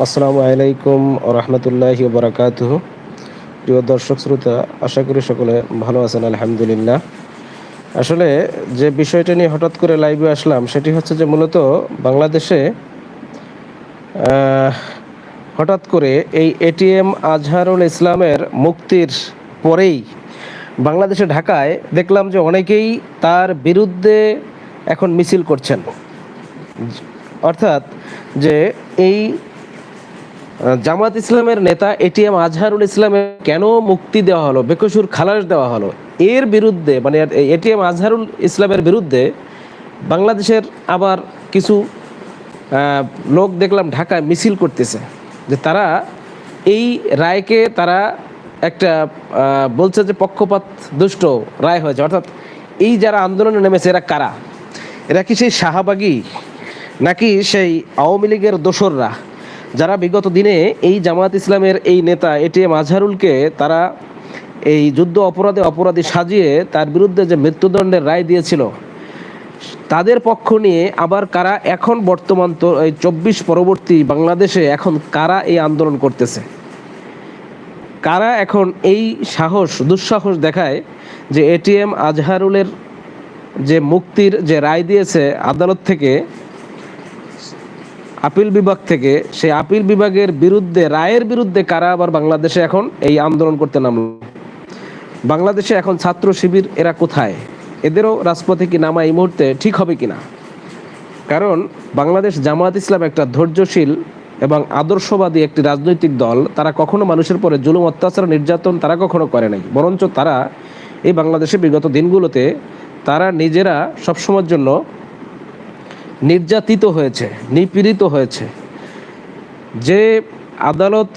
আসসালামু আলাইকুম রহমতুল্লাহ বরাকাত প্রিয় দর্শক শ্রোতা, আশা করি সকলে ভালো আছেন, আলহামদুলিল্লাহ। আসলে যে বিষয়টা নিয়ে হঠাৎ করে লাইভে আসলাম, সেটি হচ্ছে যে মূলত বাংলাদেশে হঠাৎ করে এই এটিএম আজহারুল ইসলামের মুক্তির পরেই বাংলাদেশে ঢাকায় দেখলাম যে অনেকেই তার বিরুদ্ধে এখন মিছিল করছেন। অর্থাৎ যে এই জামাত ইসলামের নেতা এটিএম আজহারুল ইসলামের কেন মুক্তি দেওয়া হলো, বেকসুর খালাস দেওয়া হলো, এর বিরুদ্ধে মানে এটিএম আজহারুল ইসলামের বিরুদ্ধে বাংলাদেশের আবার কিছু লোক দেখলাম ঢাকায় মিছিল করতেছে, যে তারা এই রায়কে তারা একটা বলছে যে পক্ষপাত দুষ্ট রায় হয়েছে, অর্থাৎ এই যারা আন্দোলনে নেমেছে এরা কারা? এরা কি সেই শাহবাগী নাকি সেই আওয়ামী লীগের দোসররা? যারা বিগত দিনে এই জামায়াত ইসলামের এই নেতা এটিএম আজহারুলকে তারা এই যুদ্ধ অপরাধে অপরাধী সাজিয়ে তার বিরুদ্ধে যে মৃত্যুদণ্ডের রায় দিয়েছিল, তাদের পক্ষ নিয়ে আবার কারা এখন বর্তমান তো এই চব্বিশ পরবর্তী বাংলাদেশে এখন কারা এই আন্দোলন করতেছে? কারা এখন এই সাহস, দুঃসাহস দেখায় যে এটিএম আজহারুলের যে মুক্তির যে রায় দিয়েছে আদালত থেকে আপিল বিভাগ থেকে সেই আপিল বিভাগের বিরুদ্ধে, রায়ের বিরুদ্ধে কারা আবার বাংলাদেশে এখন এই আন্দোলন করতে নামলো? বাংলাদেশে এখন ছাত্র শিবির, এরা কোথায়? এদেরও রাজপথে কি নামা এই মুহূর্তে ঠিক হবে কিনা? কারণ বাংলাদেশ জামায়াত ইসলাম একটা ধৈর্যশীল এবং আদর্শবাদী একটি রাজনৈতিক দল। তারা কখনো মানুষের পরে জুলুম, অত্যাচার, নির্যাতন তারা কখনো করে নাই। বরঞ্চ তারা এই বাংলাদেশে বিগত দিনগুলোতে তারা নিজেরা সবসময়ের জন্য নির্যাতিত হয়েছে, নিপীড়িত হয়েছে। যে আদালত,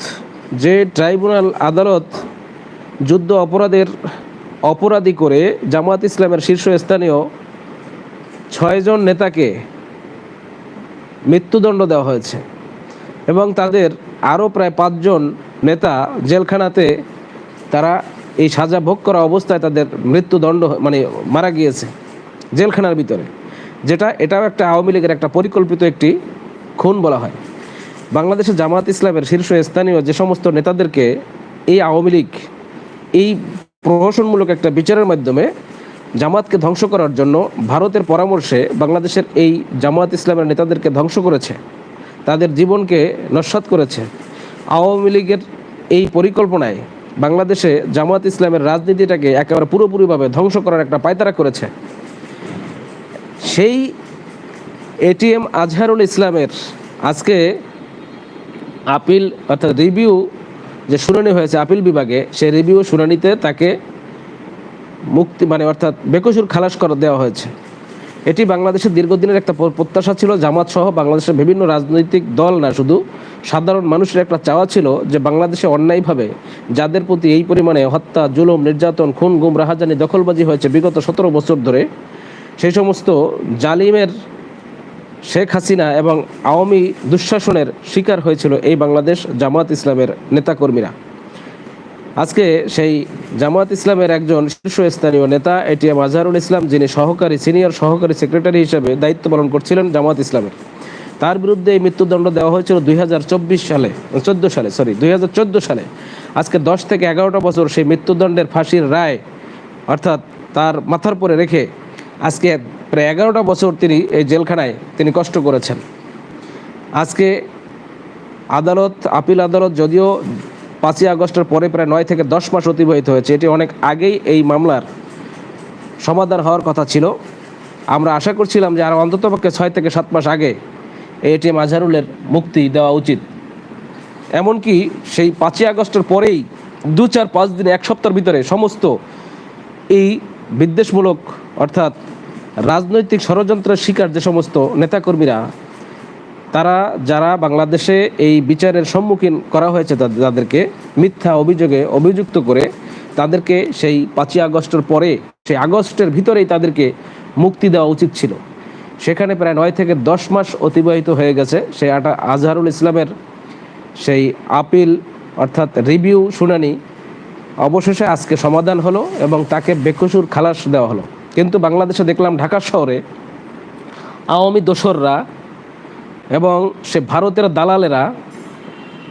যে ট্রাইব্যুনাল আদালত যুদ্ধ অপরাধের অপরাধী করে জামাত ইসলামের শীর্ষস্থানীয় ছয়জন নেতাকে মৃত্যুদণ্ড দেওয়া হয়েছে এবং তাদের আরও প্রায় পাঁচজন নেতা জেলখানাতে তারা এই সাজা ভোগ করা অবস্থায় তাদের মৃত্যুদণ্ড মানে মারা গিয়েছে জেলখানার ভিতরে। যেটা এটাও একটা আওয়ামী লীগের একটা পরিকল্পিত একটি খুন বলা হয়। বাংলাদেশে জামাত ইসলামের শীর্ষস্থানীয় যে সমস্ত নেতাদেরকে এই আওয়ামী লীগ এই প্রহসনমূলক একটা বিচারের মাধ্যমে জামাতকে ধ্বংস করার জন্য ভারতের পরামর্শে বাংলাদেশের এই জামাত ইসলামের নেতাদেরকে ধ্বংস করেছে, তাদের জীবনকে নস্বাত করেছে। আওয়ামী লীগের এই পরিকল্পনায় বাংলাদেশে জামাত ইসলামের রাজনীতিটাকে একেবারে পুরোপুরিভাবে ধ্বংস করার একটা পায়তারা করেছে। সেই এটিএম আজহারুল ইসলামের আজকে আপিল অর্থাৎ রিভিউ যে শুনানি হয়েছে আপিল বিভাগে, সেই রিভিউ শুনানিতে তাকে মুক্তি মানে অর্থাৎ বেকসুর খালাস করে দেওয়া হয়েছে। এটি বাংলাদেশের দীর্ঘদিনের একটা প্রত্যাশা ছিল, জামাত সহ বাংলাদেশের বিভিন্ন রাজনৈতিক দল না শুধু, সাধারণ মানুষের একটা চাওয়া ছিল যে বাংলাদেশে অন্যায়ভাবে যাদের প্রতি এই পরিমাণে হত্যা, জুলুম, নির্যাতন, খুন গুম রাহাজানি দখলবাজি হয়েছে বিগত সতেরো বছর ধরে সেই সমস্ত জালিমের শেখ হাসিনা এবং আওয়ামী দুঃশাসনের শিকার হয়েছিল এই বাংলাদেশ জামাত ইসলামের নেতাকর্মীরা। আজকে সেই জামাত ইসলামের একজন শীর্ষস্থানীয় নেতা এটিএম আজহারুল ইসলাম, যিনি সহকারী, সিনিয়র সহকারী সেক্রেটারি হিসেবে দায়িত্ব পালন করছিলেন জামাত ইসলামের। তার বিরুদ্ধে এই মৃত্যুদণ্ড দেওয়া হয়েছিল দুই হাজার চব্বিশ সালে চোদ্দ সালে সরি দুই হাজার চোদ্দ সালে। আজকে দশ থেকে এগারোটা বছর সেই মৃত্যুদণ্ডের ফাঁসির রায়, অর্থাৎ তার মাথার পরে রেখে আজকে প্রায় এগারোটা বছর তিনি এই জেলখানায় তিনি কষ্ট করেছেন। আজকে আদালত, আপিল আদালত যদিও পাঁচই আগস্টের পরে প্রায় নয় থেকে দশ মাস অতিবাহিত হয়েছে, এটি অনেক আগেই এই মামলার সমাধান হওয়ার কথা ছিল। আমরা আশা করছিলাম যে আর অন্ততপক্ষে ছয় থেকে সাত মাস আগে এটি আজহারুলের মুক্তি দেওয়া উচিত। এমনকি সেই পাঁচই আগস্টের পরেই দু চার পাঁচ দিন, এক সপ্তাহের ভিতরে সমস্ত এই বিদ্বেষমূলক অর্থাৎ রাজনৈতিক ষড়যন্ত্রের শিকার যে সমস্ত নেতাকর্মীরা, তারা যারা বাংলাদেশে এই বিচারের সম্মুখীন করা হয়েছে তাদেরকে মিথ্যা অভিযোগে অভিযুক্ত করে তাদেরকে সেই পাঁচই আগস্টের পরে, সেই আগস্টের ভিতরেই তাদেরকে মুক্তি দেওয়া উচিত ছিল। সেখানে প্রায় নয় থেকে দশ মাস অতিবাহিত হয়ে গেছে সেই আটা, আজহারুল ইসলামের সেই আপিল অর্থাৎ রিভিউ শুনানি। অবশেষে আজকে সমাধান হলো এবং তাকে বেকসুর খালাস দেওয়া হলো। কিন্তু বাংলাদেশে দেখলাম ঢাকা শহরে আওয়ামী দোসররা এবং সে ভারতের দালালেরা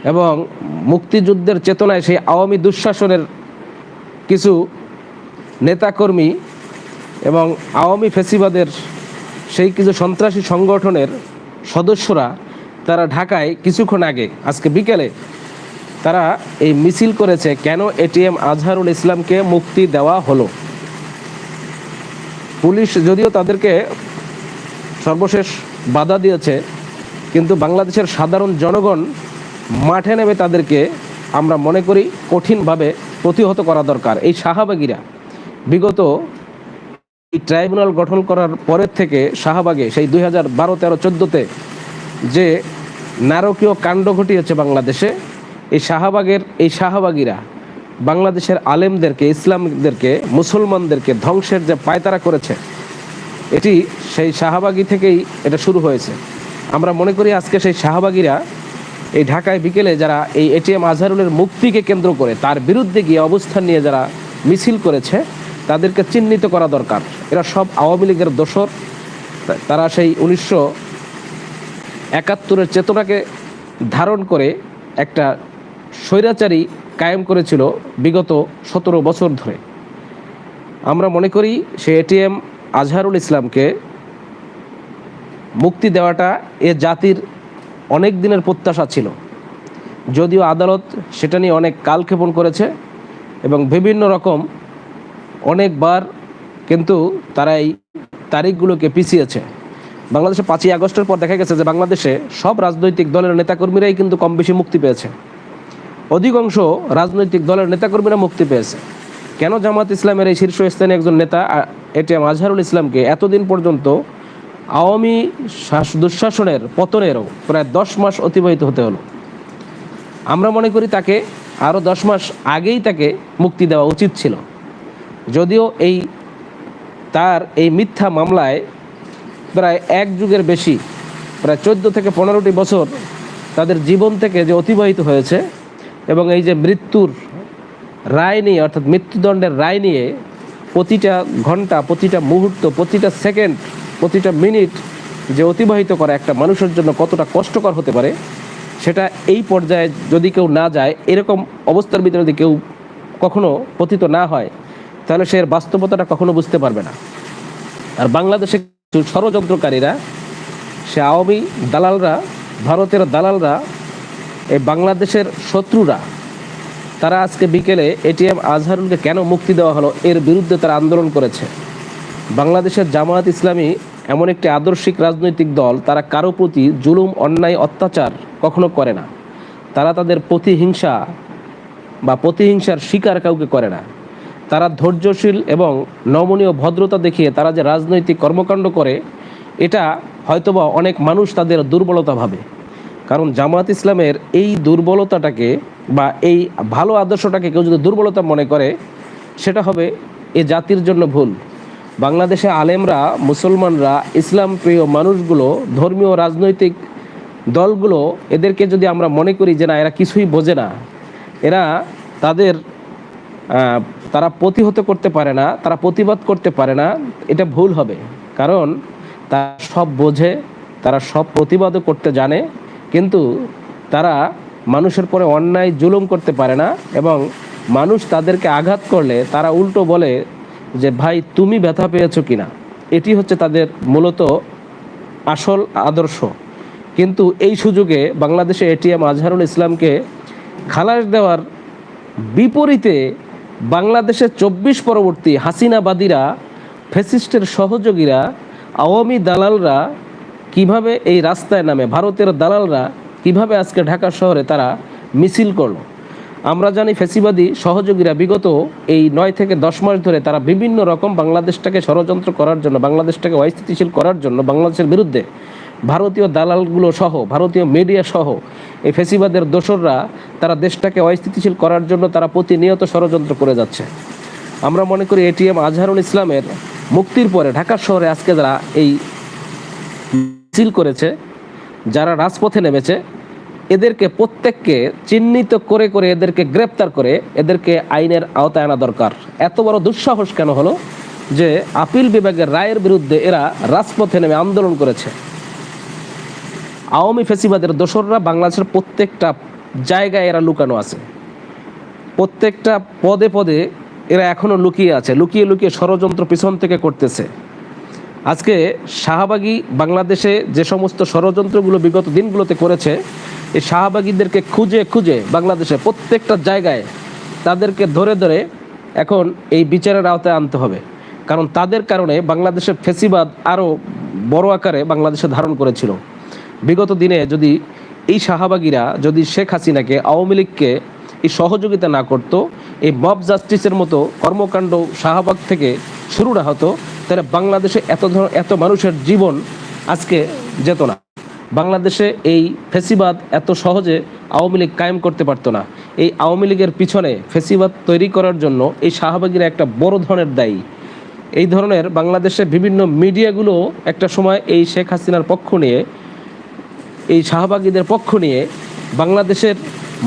এবং মুক্তিযুদ্ধের চেতনায় সেই আওয়ামী দুঃশাসনের কিছু নেতাকর্মী এবং আওয়ামী ফেসিবাদের সেই কিছু সন্ত্রাসী সংগঠনের সদস্যরা তারা ঢাকায় কিছুক্ষণ আগে, আজকে বিকেলে, তারা এই মিছিল করেছে কেন এটিএম আজহারুল ইসলামকে মুক্তি দেওয়া হলো। পুলিশ যদিও তাদেরকে সর্বশেষ বাধা দিয়েছে, কিন্তু বাংলাদেশের সাধারণ জনগণ মাঠে নেমে তাদেরকে আমরা মনে করি কঠিনভাবে প্রতিহত করা দরকার। এই শাহবাগীরা বিগত এই ট্রাইব্যুনাল গঠন করার পরের থেকে শাহবাগে সেই দুই হাজার বারো তেরো চোদ্দোতে যে নারকীয় কাণ্ড ঘটিয়েছে বাংলাদেশে, এই শাহবাগের এই শাহবাগীরা বাংলাদেশের আলেমদেরকে, ইসলামদেরকে, মুসলমানদেরকে ধ্বংসের যে পায়তারা করেছে, এটি সেই শাহবাগী থেকেই এটা শুরু হয়েছে। আমরা মনে করি আজকে সেই শাহবাগীরা এই ঢাকায় বিকেলে যারা এই এটিএম আজহারুলের মুক্তিকে কেন্দ্র করে তার বিরুদ্ধে গিয়ে অবস্থান নিয়ে যারা মিছিল করেছে, তাদেরকে চিহ্নিত করা দরকার। এরা সব আওয়ামী লীগের দোসর তারা সেই উনিশশো একাত্তরের চেতনাকে ধারণ করে একটা স্বৈরাচারী কায়েম করেছিল বিগত সতেরো বছর ধরে। আমরা মনে করি সে এটিএম আজহারুল ইসলামকে মুক্তি দেওয়াটা এ জাতির অনেক দিনের প্রত্যাশা ছিল। যদিও আদালত সেটা নিয়ে অনেক কালক্ষেপণ করেছে এবং বিভিন্ন রকম অনেকবার কিন্তু তারা এই তারিখগুলোকে পিছিয়েছে। বাংলাদেশে পাঁচই আগস্টের পর দেখা গেছে যে বাংলাদেশে সব রাজনৈতিক দলের নেতাকর্মীরাই কিন্তু কম বেশি মুক্তি পেয়েছে। অধিকাংশ রাজনৈতিক দলের নেতাকর্মীরা মুক্তি পেয়েছে। কেন জামাত ইসলামের এই শীর্ষস্থানীয় একজন নেতা এটিএম আজহারুল ইসলামকে এতদিন পর্যন্ত আওয়ামী শাস- দুঃশাসনের পতনেরও প্রায় দশ মাস অতিবাহিত হতে হলো। আমরা মনে করি তাকে আরও দশ মাস আগেই তাকে মুক্তি দেওয়া উচিত ছিল। যদিও এই, তার এই মিথ্যা মামলায় প্রায় এক যুগের বেশি, প্রায় চোদ্দ থেকে পনেরোটি বছর তাদের জীবন থেকে যে অতিবাহিত হয়েছে এবং এই যে মৃত্যুর রায় নিয়ে, অর্থাৎ মৃত্যুদণ্ডের রায় নিয়ে প্রতিটা ঘণ্টা, প্রতিটা মুহূর্ত, প্রতিটা সেকেন্ড, প্রতিটা মিনিট যে অতিবাহিত করা একটা মানুষের জন্য কতটা কষ্টকর হতে পারে, সেটা এই পর্যায়ে যদি কেউ না যায়, এরকম অবস্থার ভিতরে যদি কেউ কখনো পতিত না হয়, তাহলে সে এর বাস্তবতাটা কখনো বুঝতে পারবে না। আর বাংলাদেশে ষড়যন্ত্রকারীরা, সে আওয়ামী দালালরা, ভারতের দালালরা এই বাংলাদেশের শত্রুরা, তারা আজকে বিকেলে এটিএম আজহারুলকে কেন মুক্তি দেওয়া হলো? এর বিরুদ্ধে তারা আন্দোলন করেছে। বাংলাদেশের জামায়াত ইসলামী এমন একটি আদর্শিক রাজনৈতিক দল, তারা কারও প্রতি জুলুম, অন্যায়, অত্যাচার কখনো করে না। তারা তাদের প্রতিহিংসা বা প্রতিহিংসার শিকার কাউকে করে না। তারা ধৈর্যশীল এবং নমনীয় ভদ্রতা দেখিয়ে তারা যে রাজনৈতিক কর্মকাণ্ড করে, এটা হয়তোবা অনেক মানুষ তাদের দুর্বলতা ভাবে। কারণ জামাত ইসলামের এই দুর্বলতাটাকে বা এই ভালো আদর্শটাকে কেউ যদি দুর্বলতা মনে করে, সেটা হবে এ জাতির জন্য ভুল। বাংলাদেশে আলেমরা, মুসলমানরা, ইসলাম প্রিয় মানুষগুলো, ধর্মীয় রাজনৈতিক দলগুলো, এদেরকে যদি আমরা মনে করি যে না, এরা কিছুই বোঝে না, এরা তাদের তারা প্রতিহত করতে পারে না, তারা প্রতিবাদ করতে পারে না, এটা ভুল হবে। কারণ তারা সব বোঝে, তারা সব প্রতিবাদও করতে জানে। কিন্তু তারা মানুষের পরে অন্যায় জুলুম করতে পারে না এবং মানুষ তাদেরকে আঘাত করলে তারা উল্টো বলে যে, ভাই, তুমি ব্যথা পেয়েছ কিনা? এটি হচ্ছে তাদের মূলত আসল আদর্শ। কিন্তু এই সুযোগে বাংলাদেশে এটিএম আজহারুল ইসলামকে খালাস দেওয়ার বিপরীতে বাংলাদেশের চব্বিশ পরবর্তী হাসিনাবাদীরা ফেসিস্টের সহযোগীরা, আওয়ামী দালালরা কীভাবে এই রাস্তায় নামে ভারতের দালালরা কীভাবে আজকে ঢাকা শহরে তারা মিছিল করল? আমরা জানি ফেসিবাদী সহযোগীরা বিগত এই নয় থেকে দশ মাস ধরে তারা বিভিন্ন রকম বাংলাদেশটাকে ষড়যন্ত্র করার জন্য, বাংলাদেশটাকে অস্থিতিশীল করার জন্য বাংলাদেশের বিরুদ্ধে ভারতীয় দালালগুলো সহ, ভারতীয় মিডিয়া সহ এই ফেসিবাদের দোসররা তারা দেশটাকে অস্থিতিশীল করার জন্য তারা প্রতিনিয়ত ষড়যন্ত্র করে যাচ্ছে। আমরা মনে করি এটিএম আজহারুল ইসলামের মুক্তির পরে ঢাকা শহরে আজকে যারা এই মিছিল করেছে, যারা রাজপথে নেমেছে, এদেরকে প্রত্যেককে চিহ্নিত করে করে এদেরকে গ্রেপ্তার করে এদেরকে আইনের আওতায় আনা দরকার। এত বড় দুঃসাহস কেন হলো যে আপিল বিভাগের রায়ের বিরুদ্ধে এরা রাজপথে নেমে আন্দোলন করেছে। আওয়ামী ফেসিবাদের দোসররা বাংলাদেশের প্রত্যেকটা জায়গায় এরা লুকানো আছে। প্রত্যেকটা পদে পদে এরা এখনও লুকিয়ে আছে, লুকিয়ে লুকিয়ে ষড়যন্ত্র পিছন থেকে করতেছে। আজকে শাহবাগী বাংলাদেশে যে সমস্ত ষড়যন্ত্রগুলো বিগত দিনগুলোতে করেছে, এই শাহবাগীদেরকে খুঁজে খুঁজে বাংলাদেশে প্রত্যেকটা জায়গায় তাদেরকে ধরে ধরে এখন এই বিচারের আওতায় আনতে হবে। কারণ তাদের কারণে বাংলাদেশের ফেসিবাদ আরও বড় আকারে বাংলাদেশে ধারণ করেছিল। বিগত দিনে যদি এই শাহবাগীরা, যদি শেখ হাসিনাকে, আওয়ামী লীগকে এই সহযোগিতা না করত, এই মব জাস্টিসের মতো কর্মকাণ্ড শাহবাগ থেকে শুরু না হতো তাহলে বাংলাদেশে এত ধর এত মানুষের জীবন আজকে যেত না। বাংলাদেশে এই ফেসিবাদ এত সহজে আওয়ামী লীগ কায়েম করতে পারতো না। এই আওয়ামী লীগের পিছনে ফেসিবাদ তৈরি করার জন্য এই শাহবাগীরা একটা বড় ধরনের দায়ী। এই ধরনের বাংলাদেশে বিভিন্ন মিডিয়াগুলো একটা সময় এই শেখ হাসিনার পক্ষ নিয়ে, এই শাহবাগীদের পক্ষ নিয়ে বাংলাদেশের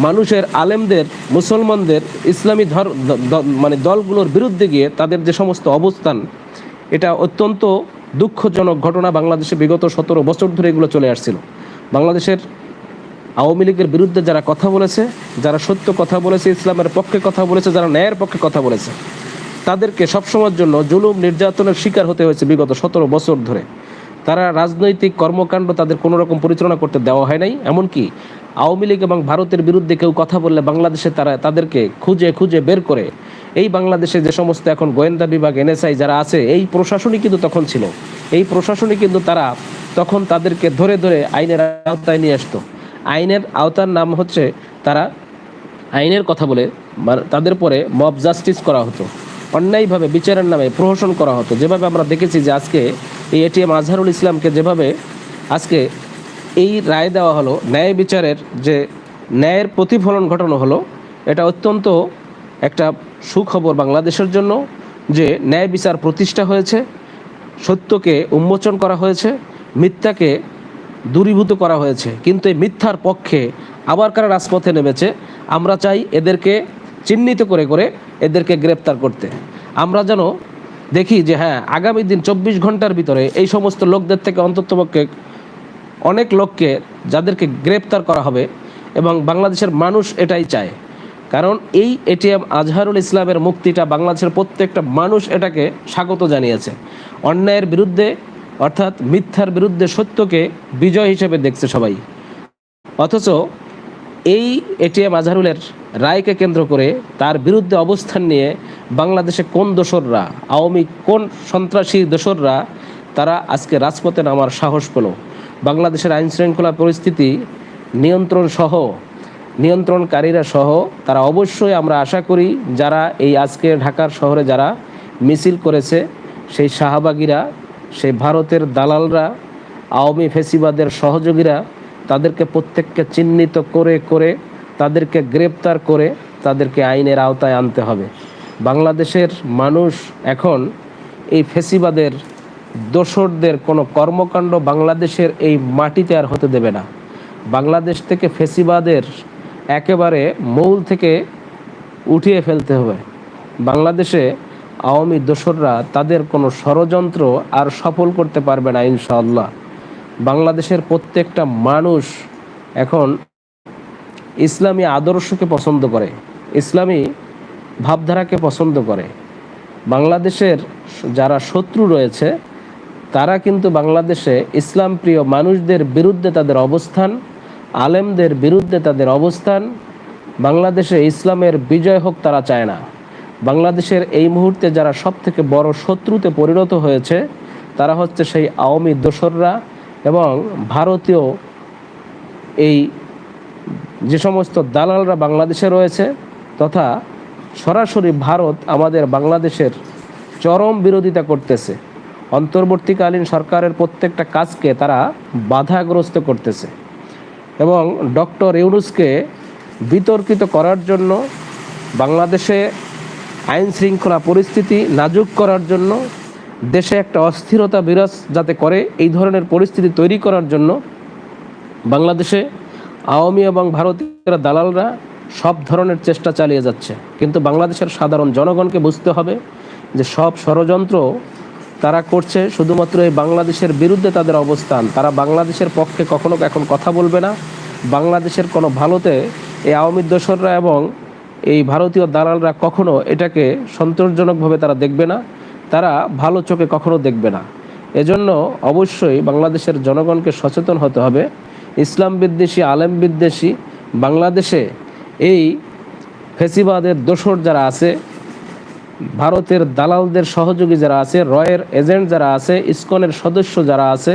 মানুষের, আলেমদের, মুসলমানদের, ইসলামী ধর মানে দলগুলোর বিরুদ্ধে গিয়ে তাদের যে সমস্ত অবস্থান এটা অত্যন্ত দুঃখজনক ঘটনা বাংলাদেশে বিগত সতেরো বছর ধরে এগুলো চলে আসছিল। বাংলাদেশের আওয়ামী লীগের বিরুদ্ধে যারা কথা বলেছে, যারা সত্য কথা বলেছে, ইসলামের পক্ষে কথা বলেছে, যারা ন্যায়ের পক্ষে কথা বলেছে, তাদেরকে সবসময়ের জন্য জুলুম নির্যাতনের শিকার হতে হয়েছে বিগত সতেরো বছর ধরে। তারা রাজনৈতিক কর্মকাণ্ড তাদের কোনো রকম পরিচালনা করতে দেওয়া হয় নাই, এমনকি আওয়ামী লীগ এবং ভারতের বিরুদ্ধে কেউ কথা বললে বাংলাদেশে তারা তাদেরকে খুঁজে খুঁজে বের করে এই বাংলাদেশে যে সমস্ত এখন গোয়েন্দা বিভাগ, এনএসআই যারা আছে, এই প্রশাসনই কিন্তু তখন ছিল। এই প্রশাসনই কিন্তু তারা তখন তাদেরকে ধরে ধরে আইনের আওতায় নিয়ে আসতো। আইনের আওতার নাম হচ্ছে তারা আইনের কথা বলে মানে তাদের পরে মব জাস্টিস করা হতো। অন্যায়ভাবে বিচারের নামে প্রহসন করা হতো। যেভাবে আমরা দেখেছি যে আজকে এই এটিএম আজহারুল ইসলামকে যেভাবে আজকে এই রায় দেওয়া হলো, ন্যায় বিচারের যে ন্যায়ের প্রতিফলন ঘটানো হলো, এটা অত্যন্ত একটা সুখবর বাংলাদেশের জন্য যে ন্যায় বিচার প্রতিষ্ঠা হয়েছে, সত্যকে উন্মোচন করা হয়েছে, মিথ্যাকে দূরীভূত করা হয়েছে। কিন্তু এই মিথ্যার পক্ষে আবার কারা রাজপথে নেমেছে, আমরা চাই এদেরকে চিহ্নিত করে করে এদেরকে গ্রেপ্তার করতে। আমরা যেন দেখি যে হ্যাঁ আগামী দিন চব্বিশ ঘণ্টার ভিতরে এই সমস্ত লোকদের থেকে অন্ততপক্ষে অনেক লোককে যাদেরকে গ্রেপ্তার করা হবে এবং বাংলাদেশের মানুষ এটাই চায়। কারণ এই এটিএম আজহারুল ইসলামের মুক্তিটা বাংলাদেশের প্রত্যেকটা মানুষ এটাকে স্বাগত জানিয়েছে। অন্যায়ের বিরুদ্ধে, অর্থাৎ মিথ্যার বিরুদ্ধে সত্যকে বিজয় হিসেবে দেখছে সবাই। অথচ এই এটিএম আজহারুলের রায়কে কেন্দ্র করে তার বিরুদ্ধে অবস্থান নিয়ে বাংলাদেশে কোন দোসররা, আওয়ামী কোন সন্ত্রাসী দোসররা, তারা আজকে রাজপথে নামার সাহস পেল। বাংলাদেশের আইন শৃঙ্খলা পরিস্থিতি নিয়ন্ত্রণ সহ নিয়ন্ত্রণকারীরা সহ তারা অবশ্যই আমরা আশা করি যারা এই আজকে ঢাকার শহরে যারা মিছিল করেছে, সেই শাহবাগীরা, সেই ভারতের দালালরা, আওয়ামী ফেসিবাদের সহযোগীরা, তাদেরকে প্রত্যেককে চিহ্নিত করে করে, তাদেরকে গ্রেপ্তার করে তাদেরকে আইনের আওতায় আনতে হবে। বাংলাদেশের মানুষ এখন এই ফেসিবাদের দোসরদের কোনো কর্মকাণ্ড বাংলাদেশের এই মাটিতে আর হতে দেবে না। বাংলাদেশ থেকে ফেসিবাদের একেবারে মূল থেকে উঠিয়ে ফেলতে হবে। বাংলাদেশে আওয়ামী দোসররা তাদের কোনো ষড়যন্ত্র আর সফল করতে পারবে না, ইনশাআল্লাহ। বাংলাদেশের প্রত্যেকটা মানুষ এখন ইসলামী আদর্শকে পছন্দ করে, ইসলামী ভাবধারাকে পছন্দ করে। বাংলাদেশের যারা শত্রু রয়েছে, তারা কিন্তু বাংলাদেশে ইসলাম প্রিয় মানুষদের বিরুদ্ধে তাদের অবস্থান আলেমদের বিরুদ্ধে তাদের অবস্থান, বাংলাদেশে ইসলামের বিজয় হোক তারা চায় না। বাংলাদেশের এই মুহূর্তে যারা সব থেকে বড় শত্রুতে পরিণত হয়েছে, তারা হচ্ছে সেই আওয়ামী দোসররা এবং ভারতীয় এই যে সমস্ত দালালরা বাংলাদেশে রয়েছে তথা সরাসরি ভারত আমাদের বাংলাদেশের চরম বিরোধিতা করতেছে। অন্তর্বর্তীকালীন সরকারের প্রত্যেকটা কাজকে তারা বাধাগ্রস্ত করতেছে। এবং ডক্টর ইউনুসকে বিতর্কিত করার জন্য বাংলাদেশে আইন শৃঙ্খলা পরিস্থিতি নাজুক করার জন্য, দেশে একটা অস্থিরতা বিরাজ যাতে করে, এই ধরনের পরিস্থিতি তৈরি করার জন্য বাংলাদেশে আওয়ামী এবং ভারতীয় দালালরা সব ধরনের চেষ্টা চালিয়ে যাচ্ছে। কিন্তু বাংলাদেশের সাধারণ জনগণকে বুঝতে হবে যে সব ষড়যন্ত্র তারা করছে শুধুমাত্র এই বাংলাদেশের বিরুদ্ধে তাদের অবস্থান। তারা বাংলাদেশের পক্ষে কখনো এখন কথা বলবে না। বাংলাদেশের কোনো ভালোতে এই আওয়ামী দোসররা এবং এই ভারতীয় দালালরা কখনো এটাকে সন্তোষজনকভাবে তারা দেখবে না। তারা ভালো চোখে কখনো দেখবে না। এজন্য অবশ্যই বাংলাদেশের জনগণকে সচেতন হতে হবে। ইসলাম বিদ্বেষী, আলেম বিদ্বেষী, বাংলাদেশে এই ফেসিবাদের দোসর যারা আছে ভারতের দালালদের সহযোগী যারা আছে, রয়ের এজেন্ট যারা আছে, ইসকনের সদস্য যারা আছে,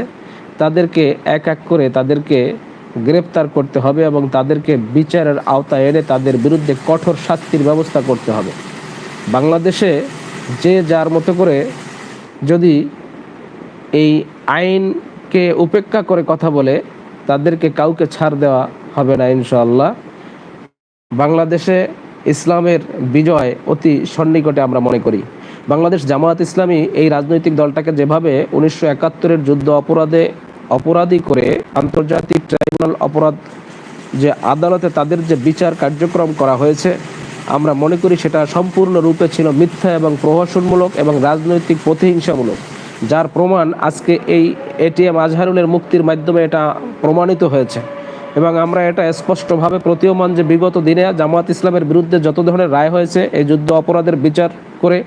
তাদেরকে এক এক করে তাদেরকে গ্রেপ্তার করতে হবে এবং তাদেরকে বিচারের আওতায় এনে তাদের বিরুদ্ধে কঠোর শাস্তির ব্যবস্থা করতে হবে। বাংলাদেশে যে যার মতো করে যদি এই আইনকে উপেক্ষা করে কথা বলে, তাদেরকে কাউকে ছাড় দেওয়া হবে না ইনশাআল্লাহ। বাংলাদেশে ইসলামের বিজয় অতি সন্নিকটে আমরা মনে করি। বাংলাদেশ জামায়াত ইসলামী এই রাজনৈতিক দলটাকে যেভাবে উনিশশো একাত্তরের যুদ্ধ অপরাধে অপরাধী করে আন্তর্জাতিক ট্রাইব্যুনাল অপরাধ যে আদালতে তাদের যে বিচার কার্যক্রম করা হয়েছে, আমরা মনে করি সেটা সম্পূর্ণরূপে ছিল মিথ্যা এবং প্রহসনমূলক এবং রাজনৈতিক প্রতিহিংসামূলক, যার প্রমাণ আজকে এই এটিএম আজহারুলের মুক্তির মাধ্যমে এটা প্রমাণিত হয়েছে। এবং আমরা এটা স্পষ্টভাবে প্রতীয়মান যে বিগত দিনে জামাত ইসলামের বিরুদ্ধে যত ধরনের রায় হয়েছে, এই যুদ্ধ অপরাধের বিচার করে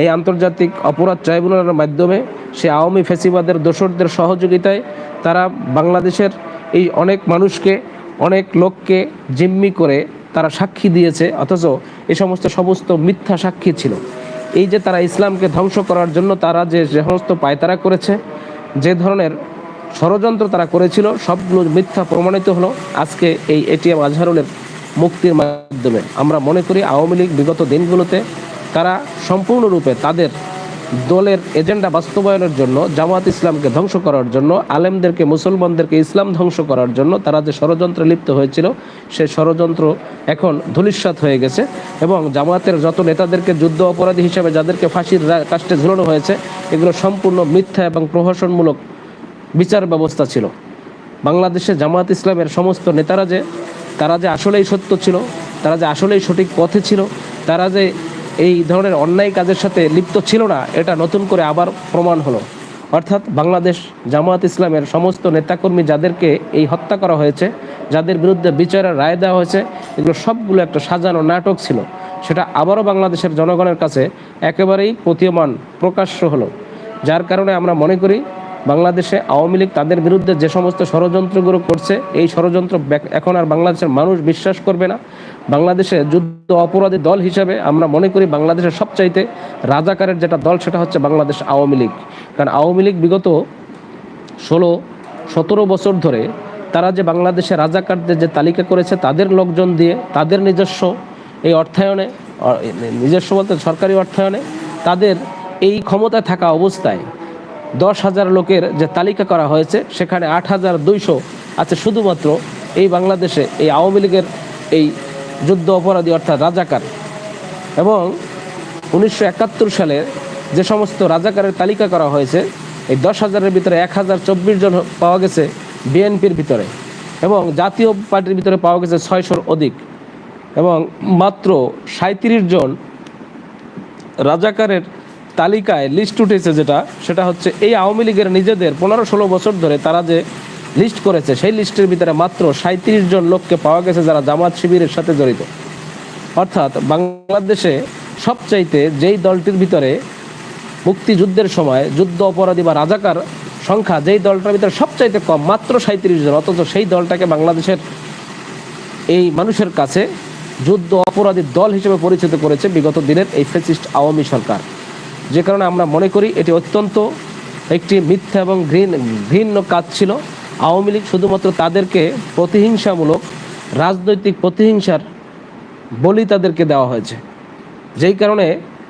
এই আন্তর্জাতিক অপরাধ ট্রাইব্যুনালের মাধ্যমে সে আওয়ামী ফেসিবাদের দোসরদের সহযোগিতায় তারা বাংলাদেশের এই অনেক মানুষকে, অনেক লোককে জিম্মি করে তারা সাক্ষী দিয়েছে, অথচ এই সমস্ত সমস্ত মিথ্যা সাক্ষী ছিল। এই যে তারা ইসলামকে ধ্বংস করার জন্য তারা যে সমস্ত পায়তারা করেছে, যে ধরনের ষড়যন্ত্র তারা করেছিল সবগুলো মিথ্যা প্রমাণিত হলো আজকে এই এটিএম আজহারুলের মুক্তির মাধ্যমে। আমরা মনে করি আওয়ামী লীগ বিগত দিনগুলোতে তারা সম্পূর্ণরূপে তাদের দলের এজেন্ডা বাস্তবায়নের জন্য জামাত ইসলামকে ধ্বংস করার জন্য, আলেমদেরকে, মুসলমানদেরকে ইসলাম ধ্বংস করার জন্য তারা যে ষড়যন্ত্রে লিপ্ত হয়েছিল সেই ষড়যন্ত্র এখন ধূলিসাৎ হয়ে গেছে এবং জামাতের যত নেতাদেরকে যুদ্ধ অপরাধী হিসেবে যাদেরকে ফাঁসির কাস্টে ঝুলানো হয়েছে, এগুলো সম্পূর্ণ মিথ্যা এবং প্রহসনমূলক বিচার ব্যবস্থা ছিল। বাংলাদেশে জামাত ইসলামের সমস্ত নেতারা যে, তারা যে আসলেই সত্য ছিল, তারা যে আসলেই সঠিক পথে ছিল, তারা যে এই ধরনের অন্যায় কাজের সাথে লিপ্ত ছিল না, এটা নতুন করে আবার প্রমাণ হলো। অর্থাৎ বাংলাদেশ জামাত ইসলামের সমস্ত নেতাকর্মী যাদেরকে এই হত্যা করা হয়েছে, যাদের বিরুদ্ধে বিচারের রায় দেওয়া হয়েছে, এগুলো সবগুলো একটা সাজানো নাটক ছিল। সেটা আবারও বাংলাদেশের জনগণের কাছে একেবারেই প্রতীয়মান, প্রকাশ্য হলো। যার কারণে আমরা মনে করি বাংলাদেশে আওয়ামী লীগ তাদের বিরুদ্ধে যে সমস্ত ষড়যন্ত্রগুলো করছে, এই ষড়যন্ত্র এখন আর বাংলাদেশের মানুষ বিশ্বাস করবে না। বাংলাদেশে যুদ্ধ অপরাধী দল হিসাবে আমরা মনে করি বাংলাদেশের সবচাইতে রাজাকারের যেটা দল, সেটা হচ্ছে বাংলাদেশ আওয়ামী লীগ। কারণ আওয়ামী লীগ বিগত ষোলো, সতেরো বছর ধরে তারা যে বাংলাদেশে রাজাকারদের যে তালিকা করেছে, তাদের লোকজন দিয়ে, তাদের নিজস্ব এই অর্থায়নে নিজস্ব বলতে সরকারি অর্থায়নে তাদের এই ক্ষমতায় থাকা অবস্থায় দশ হাজার লোকের যে তালিকা করা হয়েছে, সেখানে আট হাজার দুইশো আছে শুধুমাত্র এই বাংলাদেশে, এই আওয়ামী লীগের এই যুদ্ধ অপরাধী অর্থাৎ রাজাকার। এবং উনিশশো একাত্তর সালে যে সমস্ত রাজাকারের তালিকা করা হয়েছে, এই দশ হাজারের ভিতরে এক হাজার চব্বিশ জন পাওয়া গেছে বিএনপির ভিতরে এবং জাতীয় পার্টির ভিতরে পাওয়া গেছে ছয়শোর অধিক। এবং মাত্র সাঁত্রিশ জন রাজাকারের তালিকায় লিস্ট উঠেছে যেটা, সেটা হচ্ছে এই আওয়ামী লীগের নিজেদের পনেরো ষোলো বছর ধরে তারা যে লিস্ট করেছে, সেই লিস্টের ভিতরে মাত্র সাঁত্রিশ জন লোককে পাওয়া গেছে যারা জামাত শিবিরের সাথে জড়িত। অর্থাৎ বাংলাদেশে সবচাইতে যেই দলটির ভিতরে মুক্তিযুদ্ধের সময় যুদ্ধ, অপরাধী বা রাজাকার সংখ্যা যেই দলটার ভিতরে সবচাইতে কম, মাত্র সাঁত্রিশ জন, অথচ সেই দলটাকে বাংলাদেশের এই মানুষের কাছে যুদ্ধ, অপরাধী দল হিসেবে পরিচিত করেছে বিগত দিনের এই ফেসিস্ট আওয়ামী সরকার। যে কারণে আমরা মনে করি এটি অত্যন্ত একটি মিথ্যা এবং ঘৃণ ঘৃণ্য কাজ ছিল। আওয়ামী লীগ শুধুমাত্র তাদেরকে প্রতিহিংসামূলক, রাজনৈতিক প্রতিহিংসার বলি তাদেরকে দেওয়া হয়েছে। যেই কারণে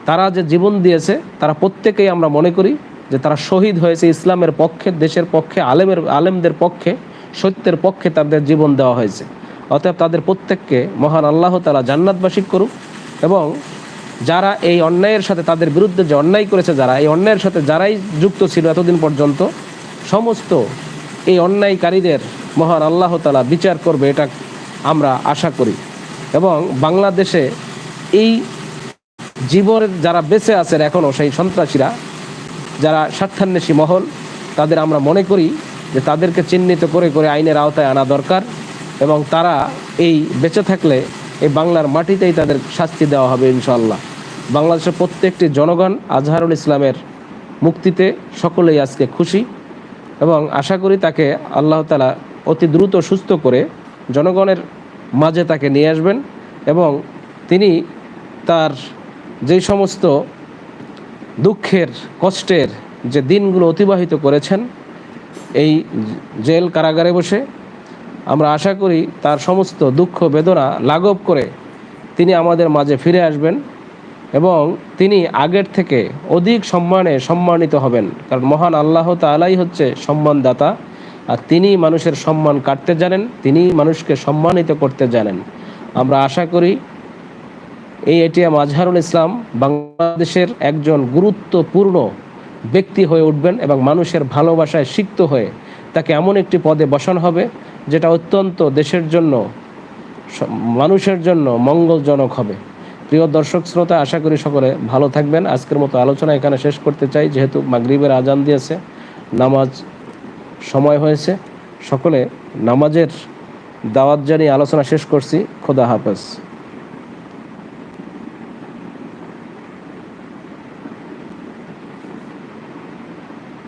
তারা যে জীবন দিয়েছে, তারা প্রত্যেকেই আমরা মনে করি যে তারা শহীদ হয়েছে ইসলামের পক্ষে, দেশের পক্ষে, আলেমের আলেমদের পক্ষে, সত্যের পক্ষে তাদের জীবন দেওয়া হয়েছে। অতএব তাদের প্রত্যেককে মহান আল্লাহ তারা জান্নাতবাসী করুক এবং যারা এই অন্যায়ের সাথে তাদের বিরুদ্ধে যে অন্যায় করেছে যারা, এই অন্যায়ের সাথে যারাই যুক্ত ছিল এতদিন পর্যন্ত, সমস্ত এই অন্যায়কারীদের মহান আল্লাহ তালা বিচার করবে এটা আমরা আশা করি। এবং বাংলাদেশে এই জীবনের যারা বেঁচে আছেন এখনও সেই সন্ত্রাসীরা, যারা স্বার্থান্বেষী মহল, তাদের আমরা মনে করি যে তাদেরকে চিহ্নিত করে করে আইনের আওতায় আনা দরকার এবং তারা এই বেঁচে থাকলে এই বাংলার মাটিতেই তাদের শাস্তি দেওয়া হবে ইনশাল্লাহ বাংলাদেশের প্রত্যেকটি জনগণ আজহারুল ইসলামের মুক্তিতে সকলেই আজকে খুশি এবং আশা করি তাকে আল্লাহ তালা অতি দ্রুত সুস্থ করে জনগণের মাঝে তাকে নিয়ে আসবেন এবং তিনি তার যেই সমস্ত দুঃখের, কষ্টের যে দিনগুলো অতিবাহিত করেছেন, এই জেল কারাগারে বসে আমরা আশা করি তার সমস্ত দুঃখ, বেদনা লাঘব করে তিনি আমাদের মাঝে ফিরে আসবেন এবং তিনি আগের থেকে অধিক সম্মানে সম্মানিত হবেন। কারণ মহান আল্লাহ তালাই হচ্ছে সম্মানদাতা আর তিনি মানুষের সম্মান কাটতে জানেন, তিনি মানুষকে সম্মানিত করতে জানেন। আমরা আশা করি এই এটিএম আজহারুল ইসলাম বাংলাদেশের একজন গুরুত্বপূর্ণ ব্যক্তি হয়ে উঠবেন এবং মানুষের ভালোবাসায় সিক্ত হয়ে তাকে এমন একটি পদে বসানো হবে। যেটা অত্যন্ত দেশের জন্য মানুষের জন্য মঙ্গলজনক হবে। প্রিয় দর্শক শ্রোতা, আশা করি সকলে ভালো থাকবেন। আজকের মতো আলোচনা এখানে শেষ করতে চাই। যেহেতু মাগরীবের আজান দিয়েছে, নামাজ সময় হয়েছে, সকলে নামাজের দাওয়াত জানিয়ে আলোচনা শেষ করছি। খোদা হাফেজ।